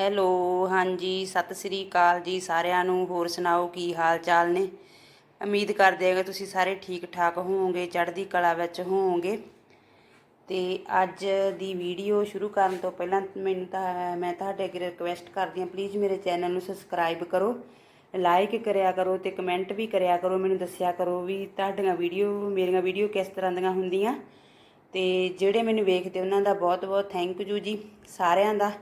Hello, ਹਾਂਜੀ, ਸਤਿ ਸ੍ਰੀ ਅਕਾਲ ਜੀ ਸਾਰਿਆਂ ਨੂੰ, ਹੋਰ ਸੁਣਾਓ ਕੀ ਹਾਲ ਚਾਲ ਨੇ? ਉਮੀਦ ਕਰਦੇ ਹਾਂ ਕਿ ਤੁਸੀਂ ਸਾਰੇ ਠੀਕ ਠਾਕ ਹੋਵੋਗੇ, ਚੜ੍ਹਦੀ ਕਲਾ ਵਿੱਚ ਹੋਵੋਗੇ। ਤੇ ਅੱਜ ਦੀ ਵੀਡੀਓ ਸ਼ੁਰੂ ਕਰਨ ਤੋਂ ਪਹਿਲਾਂ ਮੈਨੂੰ ਤਾਂ, ਮੈਂ ਤੁਹਾਡੇ ਅੱਗੇ ਰਿਕਵੈਸਟ ਕਰਦੀ ਹਾਂ ਪਲੀਜ਼ ਮੇਰੇ ਚੈਨਲ ਨੂੰ ਸਬਸਕ੍ਰਾਈਬ ਕਰੋ ਲਾਈਕ ਕਰਿਆ ਕਰੋ ਤੇ ਕਮੈਂਟ ਵੀ ਕਰਿਆ ਕਰੋ, ਮੈਨੂੰ ਦੱਸਿਆ ਕਰੋ ਵੀ ਤੁਹਾਡੀਆਂ ਵੀਡੀਓ ਮੇਰੀਆਂ ਵੀਡੀਓ ਕਿਸ ਤਰ੍ਹਾਂ ਦੀਆਂ ਹੁੰਦੀਆਂ। ਤੇ ਜਿਹੜੇ ਮੈਨੂੰ ਵੇਖਦੇ, ਉਹਨਾਂ ਦਾ ਬਹੁਤ ਬਹੁਤ ਥੈਂਕ ਯੂ ਜੀ ਸਾਰਿਆਂ ਦਾ।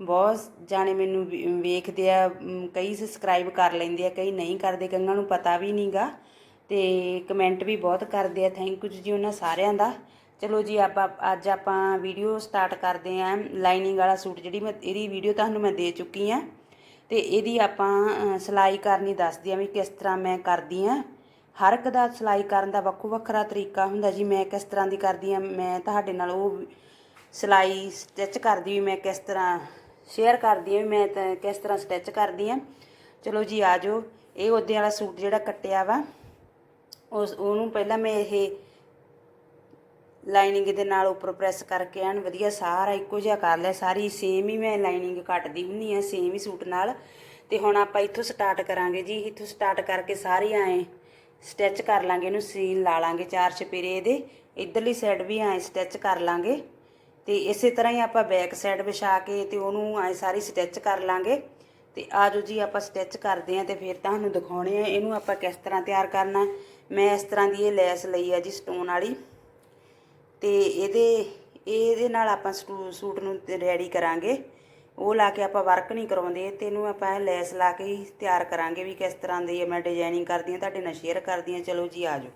ਬਹੁਤ ਜਾਣੇ ਮੈਨੂੰ ਵੇਖਦੇ ਆ ਕਈ ਸਬਸਕ੍ਰਾਈਬ ਕਰ ਲੈਂਦੇ ਆ, ਕਈ ਨਹੀਂ ਕਰਦੇ ਕਈਆਂ ਨੂੰ ਪਤਾ ਵੀ ਨਹੀਂਗਾ ਤੇ ਕਮੈਂਟ ਵੀ ਬਹੁਤ ਕਰਦੇ ਆ ਥੈਂਕ ਯੂ ਜੀ ਉਹਨਾਂ ਸਾਰਿਆਂ ਦਾ। ਚਲੋ ਜੀ, ਆਪਾਂ, ਅੱਜ ਆਪਾਂ ਵੀਡੀਓ ਸਟਾਰਟ ਕਰਦੇ ਆਂ ਲਾਈਨਿੰਗ ਵਾਲਾ ਸੂਟ ਜਿਹੜੀ ਮੈਂ, ਇਹਦੀ ਵੀਡੀਓ ਤੁਹਾਨੂੰ ਮੈਂ ਦੇ ਚੁੱਕੀ ਆ। ਤੇ ਇਹਦੀ ਆਪਾਂ ਸਿਲਾਈ ਕਰਨੀ ਦੱਸਦੀ ਆ ਵੀ ਕਿਸ ਤਰ੍ਹਾਂ ਮੈਂ ਕਰਦੀ ਆ। ਹਰ ਇੱਕ ਦਾ ਸਿਲਾਈ ਕਰਨ ਦਾ ਵੱਖੋ ਵੱਖਰਾ ਤਰੀਕਾ ਹੁੰਦਾ ਜੀ, ਮੈਂ ਕਿਸ ਤਰ੍ਹਾਂ ਦੀ ਕਰਦੀ ਆ, ਮੈਂ ਤੁਹਾਡੇ ਨਾਲ ਉਹ ਸਿਲਾਈ ਸਟਿਚ ਕਰਦੀ ਵੀ ਮੈਂ ਕਿਸ ਤਰ੍ਹਾਂ ਸ਼ੇਅਰ ਕਰਦੀ ਹਾਂ ਵੀ ਮੈਂ ਤਾਂ ਕਿਸ ਤਰ੍ਹਾਂ ਸਟਿਚ ਕਰਦੀ ਹਾਂ। ਚਲੋ ਜੀ, ਆ ਜਾਓ। ਇਹ ਉਹਦੇ ਵਾਲਾ ਸੂਟ ਜਿਹੜਾ ਕੱਟਿਆ ਵਾ, ਉਸ ਉਹਨੂੰ ਪਹਿਲਾਂ ਮੈਂ ਇਹ ਲਾਈਨਿੰਗ ਦੇ ਨਾਲ ਉੱਪਰ ਪ੍ਰੈਸ ਕਰਕੇ ਐਨ ਵਧੀਆ ਸਾਰਾ ਇੱਕੋ ਜਿਹਾ ਕਰ ਲਿਆ। ਸਾਰੀ ਸੇਮ ਹੀ ਮੈਂ ਲਾਈਨਿੰਗ ਕੱਟਦੀ ਹੁੰਨੀ ਆ ਸੇਮ ਹੀ ਸੂਟ ਨਾਲ। ਤੇ ਹੁਣ ਆਪਾਂ ਇੱਥੋਂ ਸਟਾਰਟ ਕਰਾਂਗੇ ਜੀ। ਇੱਥੋਂ ਸਟਾਰਟ ਕਰਕੇ ਸਾਰੀ ਐ ਸਟਿਚ ਕਰ ਲਾਂਗੇ, ਇਹਨੂੰ ਸੀਨ ਲਾ ਲਾਂਗੇ ਚਾਰ ਛਪੇਰੇ ਇਹਦੇ। ਇਧਰਲੀ ਸਾਈਡ ਵੀ ਐ ਸਟਿਚ ਕਰ ਲਾਂਗੇ। ਤੇ ਇਸੇ ਤਰ੍ਹਾਂ ਹੀ ਆਪਾਂ ਬੈਕ ਸਾਈਡ ਵਿਛਾ ਕੇ ਤੇ ਉਹਨੂੰ ਐ ਸਾਰੀ ਸਟਿਚ ਕਰ ਲਾਂਗੇ। ਤੇ ਆਜੋ ਜੀ, ਆਪਾਂ ਸਟਿਚ ਕਰਦੇ ਆਂ ਤੇ ਫਿਰ ਤੁਹਾਨੂੰ ਦਿਖਾਉਣੇ ਆ ਇਹਨੂੰ ਆਪਾਂ ਕਿਸ ਤਰ੍ਹਾਂ ਤਿਆਰ ਕਰਨਾ ਮੈਂ ਇਸ ਤਰ੍ਹਾਂ ਦੀ ਇਹ ਲੈਸ ਲਈ ਆ ਜੀ ਸਟੋਨ ਵਾਲੀ। ਤੇ ਇਹਦੇ ਇਹਦੇ ਨਾਲ ਆਪਾਂ ਸਟੂ- ਸੂਟ ਨੂੰ ਰੈਡੀ ਕਰਾਂਗੇ। ਉਹ ਲਾ ਕੇ ਆਪਾਂ ਵਰਕ ਨਹੀਂ ਕਰਾਉਂਦੇ, ਤੇ ਇਹਨੂੰ ਆਪਾਂ ਲੈਸ ਲਾ ਕੇ ਹੀ ਤਿਆਰ ਕਰਾਂਗੇ ਵੀ ਕਿਸ ਤਰ੍ਹਾਂ ਦੀ ਮੈਂ ਡਿਜ਼ਾਈਨਿੰਗ ਕਰਦੀ ਹਾਂ, ਤੁਹਾਡੇ ਨਾਲ ਸ਼ੇਅਰ ਕਰਦੀ ਹਾਂ। ਚਲੋ ਜੀ ਆਜੋ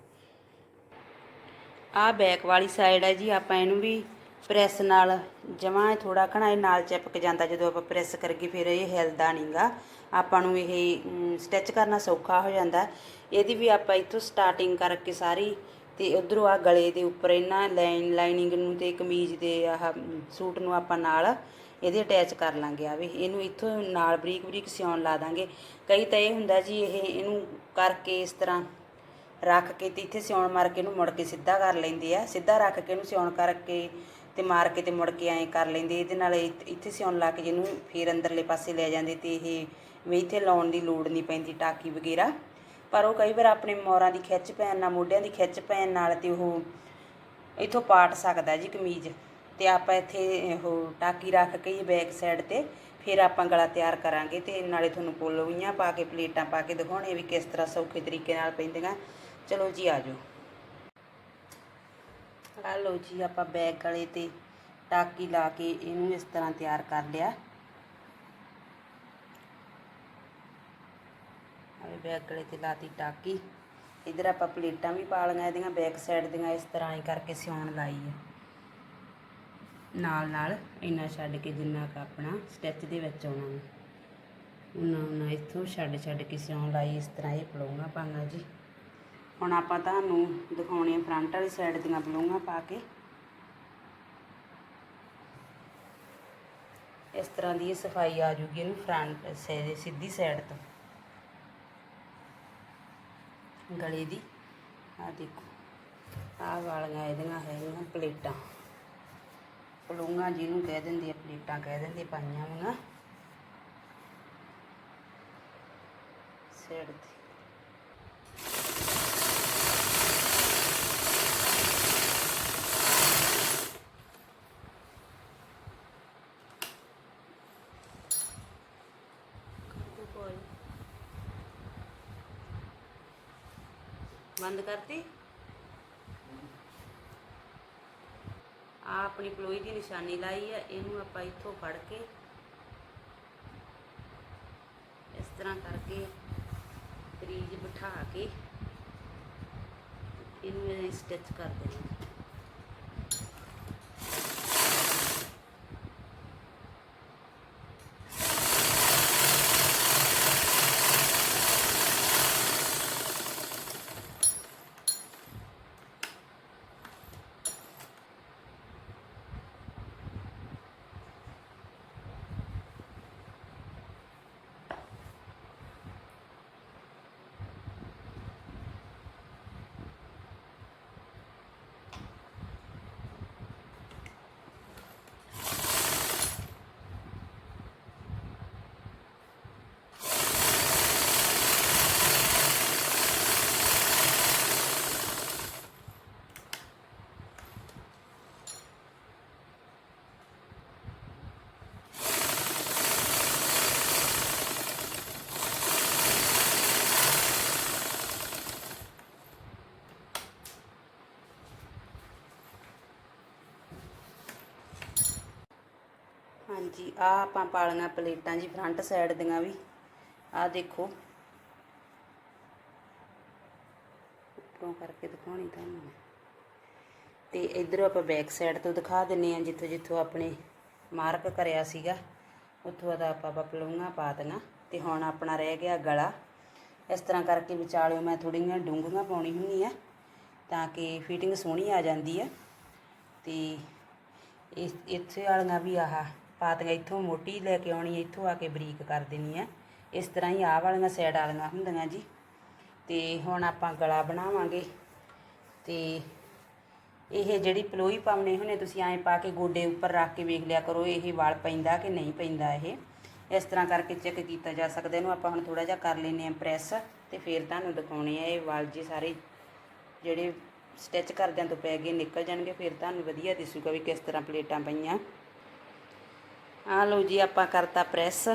ਆਹ ਬੈਕ ਵਾਲੀ ਸਾਈਡ ਹੈ ਜੀ, ਆਪਾਂ ਇਹਨੂੰ ਵੀ ਪ੍ਰੈਸ ਨਾਲ ਜਮਾਂ ਥੋੜਾ ਘਣਾ ਇਹ ਨਾਲ ਚਿਪਕ ਜਾਂਦਾ, ਜਦੋਂ ਆਪਾਂ ਪ੍ਰੈਸ ਕਰਕੇ ਫਿਰ ਇਹ ਹਿਲਦਾ ਨਹੀਂਗਾ ਆਪਾਂ ਨੂੰ ਇਹ ਸਟਿਚ ਕਰਨਾ ਸੌਖਾ ਹੋ ਜਾਂਦਾ। ਇਹਦੀ ਵੀ ਆਪਾਂ ਇੱਥੋਂ ਸਟਾਰਟਿੰਗ ਕਰਕੇ ਸਾਰੀ ਤੇ ਉਧਰੋਂ ਆ ਗਲੇ ਦੇ ਉੱਪਰ ਇਹਨਾਂ ਲਾਈਨ ਲਾਈਨਿੰਗ ਨੂੰ ਤੇ ਕਮੀਜ਼ ਦੇ ਆਹ ਸੂਟ ਨੂੰ ਆਪਾਂ ਨਾਲ ਇਹਦੇ ਅਟੈਚ ਕਰ ਲਾਂਗੇ ਆ ਵੀ। ਇਹਨੂੰ ਇੱਥੋਂ ਨਾਲ ਬਰੀਕ ਬਰੀਕ ਸਿਉਣ ਲਾ ਦਾਂਗੇ। ਕਈ ਤਾਂ ਇਹ ਹੁੰਦਾ ਜੀ, ਇਹ ਇਹਨੂੰ ਕਰਕੇ ਇਸ ਤਰ੍ਹਾਂ ਰੱਖ ਕੇ ਤੇ ਇੱਥੇ ਸਿਉਣ ਮਾਰ ਕੇ ਇਹਨੂੰ ਮੁੜ ਕੇ ਸਿੱਧਾ ਕਰ ਲੈਂਦੇ ਆ। ਸਿੱਧਾ ਰੱਖ ਕੇ ਇਹਨੂੰ ਸਿਉਣ ਕਰਕੇ ਤੇ ਮਾਰ ਕੇ ਤੇ ਮੁੜ ਕੇ ਐਂ ਕਰ ਲੈਂਦੇ, ਇਹਦੇ ਨਾਲ ਇ- ਇੱਥੇ ਸਿਉਣ ਲਾ ਕੇ ਜਿਹਨੂੰ ਫੇਰ ਅੰਦਰਲੇ ਪਾਸੇ ਲੈ ਜਾਂਦੇ ਤੇ ਇਹ ਵੀ ਇੱਥੇ ਲਾਉਣ ਦੀ ਲੋੜ ਨਹੀਂ ਪੈਂਦੀ ਟਾਕੀ ਵਗੈਰਾ। ਪਰ ਉਹ ਕਈ ਵਾਰ ਆਪਣੇ ਮੋਰਾਂ ਦੀ ਖਿੱਚ ਪੈਣ ਨਾਲ, ਮੋਢਿਆਂ ਦੀ ਖਿੱਚ ਪੈਣ ਨਾਲ ਤੇ ਉਹ ਇੱਥੋਂ ਪਾਟ ਸਕਦਾ ਜੀ ਕਮੀਜ਼। ਤੇ ਆਪਾਂ ਇੱਥੇ ਉਹ ਟਾਕੀ ਰੱਖ ਕੇ ਹੀ ਬੈਕ ਸਾਈਡ ਤੇ ਫਿਰ ਆਪਾਂ ਗਲਾ ਤਿਆਰ ਕਰਾਂਗੇ ਤੇ ਨਾਲੇ ਤੁਹਾਨੂੰ ਪੋਲੋਈਆਂ ਪਾ ਕੇ, ਪਲੇਟਾਂ ਪਾ ਕੇ ਦਿਖਾਉਣੇ ਵੀ ਕਿਸ ਤਰ੍ਹਾਂ ਸੌਖੇ ਤਰੀਕੇ ਨਾਲ ਪੈਂਦੀਆਂ। ਚਲੋ ਜੀ ਆਜੋ ਆ ਲਓ ਜੀ, ਆਪਾਂ ਬੈਕ ਗਲੇ ਤੇ ਟਾਕੀ ਲਾ ਕੇ ਇਹਨੂੰ ਇਸ ਤਰ੍ਹਾਂ ਤਿਆਰ ਕਰ ਲਿਆ। ਆਵੇ ਬੈਕ ਗਲੇ ਤੇ ਲਾਤੀ ਟਾਕੀ। ਇਧਰ ਆਪਾਂ ਪਲੇਟਾਂ ਵੀ ਪਾ ਲਈਆਂ ਇਹਦੀਆਂ ਬੈਕ ਸਾਈਡ ਦੀਆਂ, ਇਸ ਤਰ੍ਹਾਂ ਹੀ ਕਰਕੇ ਸਿਉਣ ਲਾਈ ਹੈ ਨਾਲ ਨਾਲ ਇੰਨਾ ਛੱਡ ਕੇ ਜਿੰਨਾ ਕ ਆਪਣਾ ਸਟਿਚ ਦੇ ਵਿੱਚ ਆਉਣਾ ਵਾ। ਉਹਨਾਂ ਉਹਨਾਂ ਇੱਥੋਂ ਛੱਡ ਛੱਡ ਕੇ ਸਿਉਣ ਲਾਈ, ਇਸ ਤਰ੍ਹਾਂ ਇਹ ਪਲਾਉਣਾ ਪਾਂਗਾ ਜੀ। ਹੁਣ ਆਪਾਂ ਤੁਹਾਨੂੰ ਦਿਖਾਉਣੇ ਫਰੰਟ ਵਾਲੀ ਸਾਈਡ ਦੀਆਂ ਬਲੂੰਗਾਂ ਪਾ ਕੇ। ਇਸ ਤਰ੍ਹਾਂ ਦੀ ਸਫ਼ਾਈ ਆ ਜੂਗੀ ਇਹਨੂੰ ਫਰੰਟ ਸਿੱਧੀ ਸਾਈਡ ਤੋਂ। ਗਲੇ ਦੀ। ਆ ਦੇਖੋ, ਆਹ ਵਾਲੀਆਂ ਇਹਦੀਆਂ ਹੈਗੀਆਂ ਪਲੇਟਾਂ। ਪਲੂੰਗਾ ਜਿਹਨੂੰ ਕਹਿ ਦਿੰਦੇ ਆ, ਪਲੇਟਾਂ ਕਹਿ ਦਿੰਦੇ ਪਾਈਆਂ ਹੋਈਆਂ। ਸਾਈਡ ਤੇ। ਬੰਦ ਕਰਤੀ। ਆ ਆਪਣੀ ਪਲੋਈ ਦੀ ਨਿਸ਼ਾਨੀ ਲਾਈ ਹੈ ਇਹਨੂੰ ਆਪਾਂ ਇੱਥੋਂ ਫੜ ਕੇ ਇਸ ਤਰ੍ਹਾਂ ਕਰਕੇ ਤਰੀਜ ਬਿਠਾ ਕੇ ਇਹਨੂੰ ਸਟਿਚ ਕਰ ਦੇਣਾ। ਹਾਂਜੀ ਆ ਆਪਾਂ ਪਾਲੀਆਂ ਪਲੇਟਾਂ ਜੀ ਫਰੰਟ ਸਾਈਡ ਦੀਆਂ ਵੀ। ਆ ਦੇਖੋ। ਉੱਪਰੋਂ ਕਰਕੇ ਦਿਖਾਉਣੀ ਤੁਹਾਨੂੰ ਮੈਂ। ਤੇ ਇਧਰੋਂ ਆਪਾਂ ਬੈਕ ਸਾਈਡ ਤੋਂ ਦਿਖਾ ਦਿੰਨੇ ਆ ਜਿੱਥੋਂ ਜਿੱਥੋਂ ਆਪਣੇ ਮਾਰਕ ਕਰਿਆ ਸੀਗਾ। ਉੱਥੋਂ ਦਾ ਆਪਾਂ ਪਪਲੂਆਂ ਪਾ ਦੇਣਾ। ਤੇ ਹੁਣ ਆਪਣਾ ਰਹਿ ਗਿਆ ਗਲਾ। ਇਸ ਤਰ੍ਹਾਂ ਕਰਕੇ ਵਿਚਾਲਿਓ ਮੈਂ ਥੋੜੀਆਂ ਡੂੰਘੀਆਂ ਪਾਉਣੀ ਹੁੰਦੀ ਆ, ਤਾਂ ਕਿ ਫਿਟਿੰਗ ਸੋਹਣੀ ਆ ਜਾਂਦੀ ਆ। ਤੇ ਇਸ, ਇੱਥੇ ਵਾਲੀਆਂ ਵੀ ਆਹ ਪਾਤੀਆਂ ਇੱਥੋਂ ਮੋਟੀ ਲੈ ਕੇ ਆਉਣੀ ਇੱਥੋਂ ਆ ਕੇ ਬਰੀਕ ਕਰ ਦੇਣੀ ਆ ਇਸ ਤਰ੍ਹਾਂ ਹੀ ਆਹ ਵਾਲੀਆਂ ਸਾਈਡ ਵਾਲੀਆਂ ਹੁੰਦੀਆਂ ਜੀ। ਤੇ ਹੁਣ ਆਪਾਂ ਗਲਾ ਬਣਾਵਾਂਗੇ। ਤੇ ਇਹ ਜਿਹੜੀ ਪਲੋਈ ਪਾਉਣੇ ਹੁੰਨੇ ਤੁਸੀਂ ਐਂ ਪਾ ਕੇ ਗੋਡੇ ਉੱਪਰ ਰੱਖ ਕੇ ਵੇਖ ਲਿਆ ਕਰੋ, ਇਹ ਵਾਲ ਪੈਂਦਾ ਕਿ ਨਹੀਂ ਪੈਂਦਾ ਇਹ। ਇਸ ਤਰ੍ਹਾਂ ਕਰਕੇ ਚੈੱਕ ਕੀਤਾ ਜਾ ਸਕਦਾ, ਇਹਨੂੰ ਆਪਾਂ ਹੁਣ ਥੋੜਾ ਜਿਹਾ ਕਰ ਲੈਨੇ ਆ ਪ੍ਰੈਸ ਤੇ ਫਿਰ ਤੁਹਾਨੂੰ ਦਿਖਾਉਣੇ ਆ ਇਹ ਵਾਲ ਜੀ ਸਾਰੇ। ਜਿਹੜੇ ਸਟਿਚ ਕਰਦਿਆਂ ਤੋਂ ਪੈ ਗਏ ਨਿਕਲ ਜਾਣਗੇ, ਫਿਰ ਤੁਹਾਨੂੰ ਵਧੀਆ ਦਿਸੂਗਾ ਵੀ ਕਿਸ ਤਰ੍ਹਾਂ ਪਲੇਟਾਂ ਪਈਆਂ। ਆ ਲਓ ਜੀ, ਆਪਾਂ ਕਰਤਾ ਪ੍ਰੈਸ।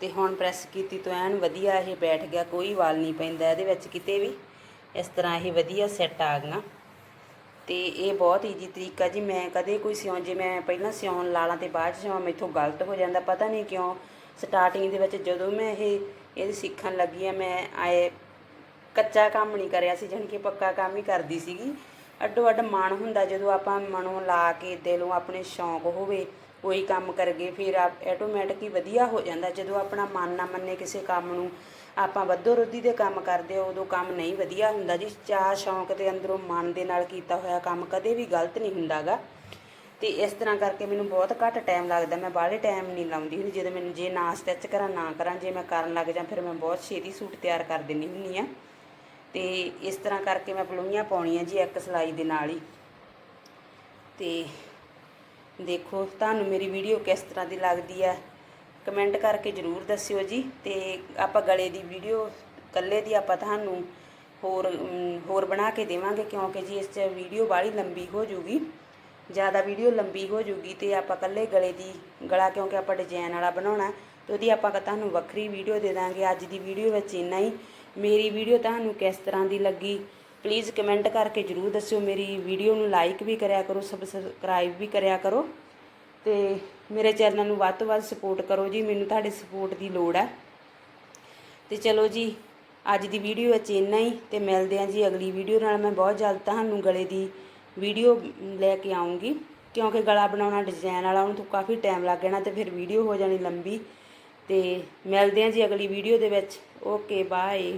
ਤੇ ਹੁਣ ਪ੍ਰੈਸ ਕੀਤੀ ਤੋਂ ਐਨ ਵਧੀਆ ਇਹ ਬੈਠ ਗਿਆ, ਕੋਈ ਵਾਲ ਨਹੀਂ ਪੈਂਦਾ ਇਹਦੇ ਵਿੱਚ ਕਿਤੇ ਵੀ। ਇਸ ਤਰ੍ਹਾਂ ਇਹ ਵਧੀਆ ਸੈੱਟ ਆ ਗਈਆਂ। ਤੇ ਇਹ ਬਹੁਤ ਈਜੀ ਤਰੀਕਾ ਜੀ, ਮੈਂ ਕਦੇ ਕੋਈ ਸਿਉਂ, ਜੇ ਮੈਂ ਪਹਿਲਾਂ ਸਿਉਣ ਲਾਲਾਂ ਤੇ ਬਾਅਦ ਚ ਸਿਉਂ, ਮੈਥੋਂ ਗਲਤ ਹੋ ਜਾਂਦਾ, ਪਤਾ ਨਹੀਂ ਕਿਉਂ। ਸਟਾਰਟਿੰਗ ਦੇ ਵਿੱਚ ਜਦੋਂ ਮੈਂ ਇਹ ਇਹ ਸਿੱਖਣ ਲੱਗੀ ਆ, ਮੈਂ ਆਏ ਕੱਚਾ ਕੰਮ ਨਹੀਂ ਕਰਿਆ ਸੀ, ਜਾਣੀ ਕਿ ਪੱਕਾ ਕੰਮ ਹੀ ਕਰਦੀ ਸੀਗੀ। ਅੱਡੋ ਅੱਡ ਮਨ ਹੁੰਦਾ ਜਦੋਂ ਆਪਾਂ ਮਨੋਂ ਲਾ ਕੇ, ਦਿਲੋਂ ਆਪਣੇ ਸ਼ੌਂਕ ਹੋਵੇ ਕੋਈ ਕੰਮ ਕਰਗੇ ਫਿਰ ਆਟੋਮੈਟਿਕ ਹੀ ਵਧੀਆ ਹੋ ਜਾਂਦਾ। ਜਦੋਂ ਆਪਣਾ ਮਨ ਨਾ ਮੰਨੇ ਕਿਸੇ ਕੰਮ ਨੂੰ, ਆਪਾਂ ਵੱਧੋ ਰੁੱਧੀ ਦੇ ਕੰਮ ਕਰਦੇ ਆ ਉਦੋਂ ਕੰਮ ਨਹੀਂ ਵਧੀਆ ਹੁੰਦਾ ਜੀ। ਚਾਹ ਸ਼ੌਂਕ ਦੇ ਅੰਦਰੋਂ ਮਨ ਦੇ ਨਾਲ ਕੀਤਾ ਹੋਇਆ ਕੰਮ ਕਦੇ ਵੀ ਗਲਤ ਨਹੀਂ ਹੁੰਦਾਗਾ। ਤੇ ਇਸ ਤਰ੍ਹਾਂ ਕਰਕੇ ਮੈਨੂੰ ਬਹੁਤ ਘੱਟ ਟਾਈਮ ਲੱਗਦਾ। ਮੈਂ ਬਾਹਲੇ ਟਾਈਮ ਨਹੀਂ ਲਾਉਂਦੀ ਹੁੰਦੀ। ਜਦੋਂ ਮੈਨੂੰ ਜੇ ਨਾ ਸਟਿਚ ਕਰਾਂ, ਨਾ ਕਰਾਂ, ਜੇ ਮੈਂ ਕਰਨ ਲੱਗ ਜਾਂ, ਫਿਰ ਮੈਂ ਬਹੁਤ ਛੇਤੀ ਸੂਟ ਤਿਆਰ ਕਰ ਦਿੰਦੀ ਹੁੰਦੀ ਆ ਤੇ ਇਸ ਤਰ੍ਹਾਂ ਕਰਕੇ ਮੈਂ ਪਲੂਈਆਂ ਪਾਉਣੀਆਂ ਜੀ ਇੱਕ ਸਲਾਈ ਦੇ ਨਾਲ ਹੀ। ਤੇ ਦੇਖੋ, ਤੁਹਾਨੂੰ ਮੇਰੀ ਵੀਡੀਓ ਕਿਸ ਤਰ੍ਹਾਂ ਦੀ ਲੱਗਦੀ ਹੈ ਕਮੈਂਟ ਕਰਕੇ ਜਰੂਰ ਦੱਸਿਓ ਜੀ। ਤੇ ਆਪਾਂ ਗਲੇ ਦੀ ਵੀਡੀਓ ਕੱਲੇ ਦੀ ਆਪਾਂ ਤੁਹਾਨੂੰ ਹੋਰ ਹੋਰ ਬਣਾ ਕੇ ਦੇਵਾਂਗੇ, ਕਿਉਂਕਿ ਜੀ ਇਸ 'ਚ ਵੀਡੀਓ ਬਾਹਲੀ ਲੰਬੀ ਹੋ ਜੂਗੀ। ਜ਼ਿਆਦਾ ਵੀਡੀਓ ਲੰਬੀ ਹੋ ਜੂਗੀ ਤੇ ਆਪਾਂ ਕੱਲੇ ਗਲੇ ਦੀ ਗਲਾ, ਕਿਉਂਕਿ ਆਪਾਂ ਡਿਜ਼ਾਈਨ ਵਾਲਾ ਬਣਾਉਣਾ ਤੇ ਉਹਦੀ ਆਪਾਂ ਤੁਹਾਨੂੰ ਵੱਖਰੀ ਵੀਡੀਓ ਦੇ ਦਾਂਗੇ। ਅੱਜ ਦੀ ਵੀਡੀਓ ਵਿੱਚ ਇੰਨਾ ਹੀ। ਮੇਰੀ ਵੀਡੀਓ ਤੁਹਾਨੂੰ ਕਿਸ ਤਰ੍ਹਾਂ ਦੀ ਲੱਗੀ ਪਲੀਜ਼ ਕਮੈਂਟ ਕਰਕੇ ਜਰੂਰ ਦੱਸਿਓ, ਮੇਰੀ ਵੀਡੀਓ ਨੂੰ ਲਾਈਕ ਵੀ ਕਰਿਆ ਕਰੋ ਸਬਸਕ੍ਰਾਈਬ ਵੀ ਕਰਿਆ ਕਰੋ ਤੇ ਮੇਰੇ ਚੈਨਲ ਨੂੰ ਵੱਧ ਤੋਂ ਵੱਧ ਸਪੋਰਟ ਕਰੋ ਜੀ, ਮੈਨੂੰ ਤੁਹਾਡੇ ਸਪੋਰਟ ਦੀ ਲੋੜ ਹੈ। ਤੇ ਚਲੋ ਜੀ, ਅੱਜ ਦੀ ਵੀਡੀਓ ਵਿੱਚ ਇੰਨਾ ਹੀ, ਤੇ ਮਿਲਦੇ ਹਾਂ ਜੀ ਅਗਲੀ ਵੀਡੀਓ ਨਾਲ। ਮੈਂ ਬਹੁਤ ਜਲਦ ਤੁਹਾਨੂੰ ਗਲੇ ਦੀ ਵੀਡੀਓ ਲੈ ਕੇ ਆਉਂਗੀ ਕਿਉਂਕਿ ਗਲਾ ਬਣਾਉਣਾ ਡਿਜ਼ਾਈਨ ਵਾਲਾ, ਉਹਨੂੰ ਤੋਂ ਕਾਫੀ ਟਾਈਮ ਲੱਗ ਜਾਣਾ ਤੇ ਫਿਰ ਵੀਡੀਓ ਹੋ ਜਾਣੀ ਲੰਬੀ। ਤੇ ਮਿਲਦੇ ਹਾਂ ਜੀ ਅਗਲੀ ਵੀਡੀਓ ਦੇ ਵਿੱਚ। Okay bye